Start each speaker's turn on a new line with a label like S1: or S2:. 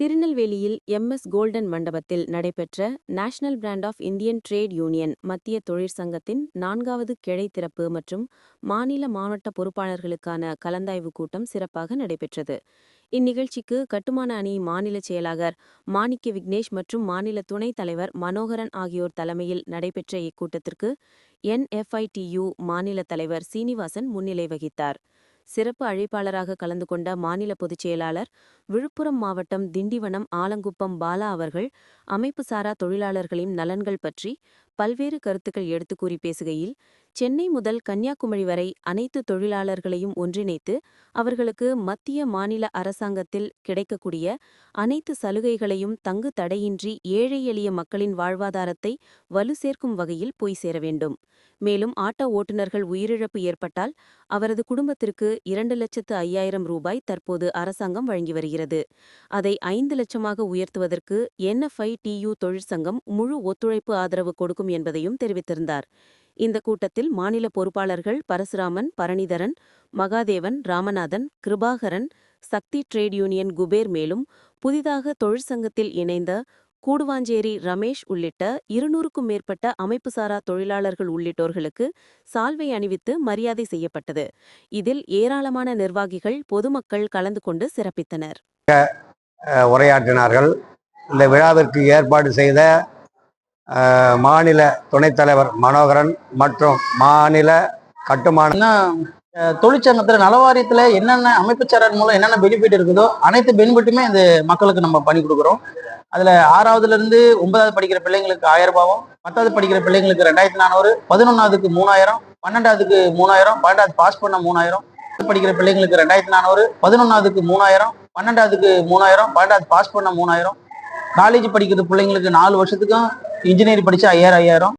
S1: திருநெல்வேலியில் MS golden மண்டபத்தில் நடைபெற்ற national front of Indian trade union மத்திய தொழிற்சங்கத்தின் நான்காவது கிளை திறப்பு மற்றும் மாநில மாவட்ட பொறுப்பாளர்களுக்கான கலந்தாய்வு கூட்டம் சிறப்பாக நடைபெற்றது. இந்நிகழ்ச்சிக்கு கட்டுமான அணி மாநில செயலாளர் மாணிக்க விக்னேஷ் மற்றும் மாநில துணைத் தலைவர் மனோகரன் ஆகியோர் தலைமையில் நடைபெற்ற இக்கூட்டத்திற்கு என்எஃப்ஐடியு மாநில தலைவர் சீனிவாசன் முன்னிலை வகித்தார். சிறப்பு அழைப்பாளராக கலந்து கொண்ட மாநில பொதுச் செயலாளர் விழுப்புரம் மாவட்டம் திண்டிவனம் ஆலங்குப்பம் பாலா அவர்கள் அமைப்புசாரா தொழிலாளர்களின் நலன்கள் பற்றி பல்வேறு கருத்துக்கள் எடுத்துக் கூறி பேசுகையில் சென்னை முதல் கன்னியாகுமரி வரை அனைத்து தொழிலாளர்களையும் ஒன்றிணைத்து அவர்களுக்கு மத்திய மாநில அரசாங்கத்தில் கிடைக்கக்கூடிய அனைத்து சலுகைகளையும் தங்கு தடையின்றி ஏழை எளிய மக்களின் வாழ்வாதாரத்தை வலு சேர்க்கும் வகையில் போய் சேர வேண்டும். மேலும் ஆட்டோ ஓட்டுநர்கள் உயிரிழப்பு ஏற்பட்டால் அவரது குடும்பத்திற்கு இரண்டு லட்சத்து ஐயாயிரம் ரூபாய் தற்போது அரசாங்கம் வழங்கி வருகிறது. அதை ஐந்து லட்சமாக உயர்த்துவதற்கு என்எஃப்ஐ டியூ தொழிற்சங்கம் முழு ஒத்துழைப்பு ஆதரவு கொடுக்கும் என்பதையும் தெரிவித்திருந்தார். இந்த கூட்டத்தில் மாநில பொறுப்பாளர்கள் பரசுராமன் பரணிதரன் மகாதேவன் ராமநாதன் கிருபாகரன் சக்தி ட்ரேட் யூனியன் குபேர் மேலும் புதிதாக தொழிற்சங்கத்தில் இணைந்த கூடுவாஞ்சேரி ரமேஷ் உள்ளிட்ட இருநூறுக்கும் மேற்பட்ட அமைப்புசாரா தொழிலாளர்கள் உள்ளிட்டோர்களுக்கு சால்வை அணிவித்து மரியாதை செய்யப்பட்டது. இதில் ஏராளமான நிர்வாகிகள் பொதுமக்கள் கலந்து கொண்டு சிறப்பித்தனர்.
S2: உரையாற்றினார்கள். இந்த விழாவிற்கு ஏற்பாடு செய்த மாநில துணைத் தலைவர் மனோகரன் மற்றும் மாநில கட்டுமான
S3: தொழிற்சங்கத்தில் நலவாரியத்தில் என்னென்ன அமைப்பு என்னென்ன மூலம் என்னென்ன பெனிஃபிட் இருக்குதோ அனைத்து பெனிஃபிட்டுமே இந்த மக்களுக்கு நம்ம பண்ணி கொடுக்குறோம். அதில் ஆறாவதுலேருந்து ஒன்பதாவது படிக்கிற பிள்ளைங்களுக்கு ஆயிரம் ரூபாவும் பத்தாவது படிக்கிற பிள்ளைங்களுக்கு ரெண்டாயிரத்தி நானூறு பதினொன்றாவதுக்கு மூணாயிரம் பன்னெண்டாவதுக்கு மூணாயிரம் பன்னெண்டாவது பாஸ் பண்ண மூணாயிரம் படிக்கிற பிள்ளைங்களுக்கு ரெண்டாயிரத்தி நானூறு பதினொன்றாவதுக்கு மூணாயிரம் பன்னெண்டாவதுக்கு மூணாயிரம் பன்னெண்டாவது பாஸ் பண்ண மூணாயிரம். காலேஜ் படிக்கிற பிள்ளைங்களுக்கு நாலு வருஷத்துக்கும் இன்ஜினியரிங் படிச்சா ஐயாயிரம் ஐயாயிரம்.